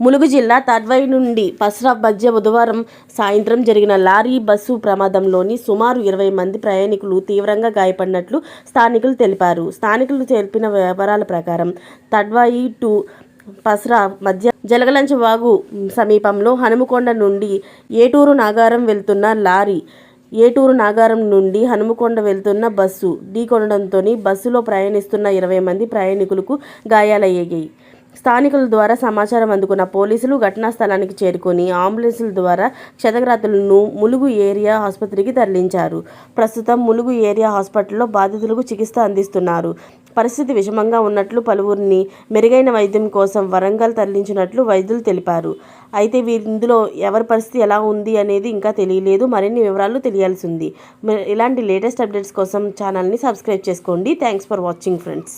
ములుగు జిల్లా తడ్వై నుండి పస్రా మధ్య బుధవారం సాయంత్రం జరిగిన లారీ బస్సు ప్రమాదంలోని సుమారు ఇరవై మంది ప్రయాణికులు తీవ్రంగా గాయపడినట్లు స్థానికులు తెలిపారు. స్థానికులు తెలిపిన వివరాల ప్రకారం తడ్వాయి టు పస్రా మధ్య జలగలంచవాగు సమీపంలో హనుమకొండ నుండి ఏటూరు నాగారం వెళ్తున్న లారీ ఏటూరు నాగారం నుండి హనుమకొండ వెళ్తున్న బస్సు ఢీకొనడంతో బస్సులో ప్రయాణిస్తున్న ఇరవై మంది ప్రయాణికులకు గాయాలయ్యాయి. స్థానికుల ద్వారా సమాచారం అందుకున్న పోలీసులు ఘటనా స్థలానికి చేరుకొని అంబులెన్సుల ద్వారా క్షతగాత్రులను ములుగు ఏరియా ఆసుపత్రికి తరలించారు. ప్రస్తుతం ములుగు ఏరియా హాస్పిటల్లో బాధితులకు చికిత్స అందిస్తున్నారు. పరిస్థితి విషమంగా ఉన్నట్లు పలువురిని మెరుగైన వైద్యం కోసం వరంగల్ తరలించినట్లు వైద్యులు తెలిపారు. అయితే వీరి ఇందులో ఎవరి పరిస్థితి ఎలా ఉంది అనేది ఇంకా తెలియలేదు. మరిన్ని వివరాలు తెలియాల్సి ఉంది ఇలాంటి లేటెస్ట్ అప్డేట్స్ కోసం ఛానల్ని సబ్స్క్రైబ్ చేసుకోండి. Thanks for watching friends.